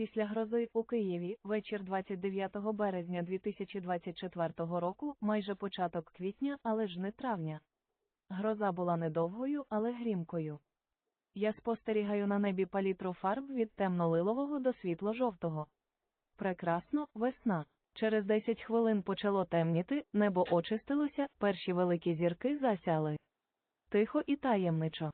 Після грози у Києві вечір 29 березня 2024 року, майже початок квітня, але ж не травня. Гроза була недовгою, але грімкою. Я спостерігаю на небі палітру фарб від темно-лилового до світло-жовтого. Прекрасно, весна. Через 10 хвилин почало темніти, небо очистилося, перші великі зірки засяли. Тихо і таємничо.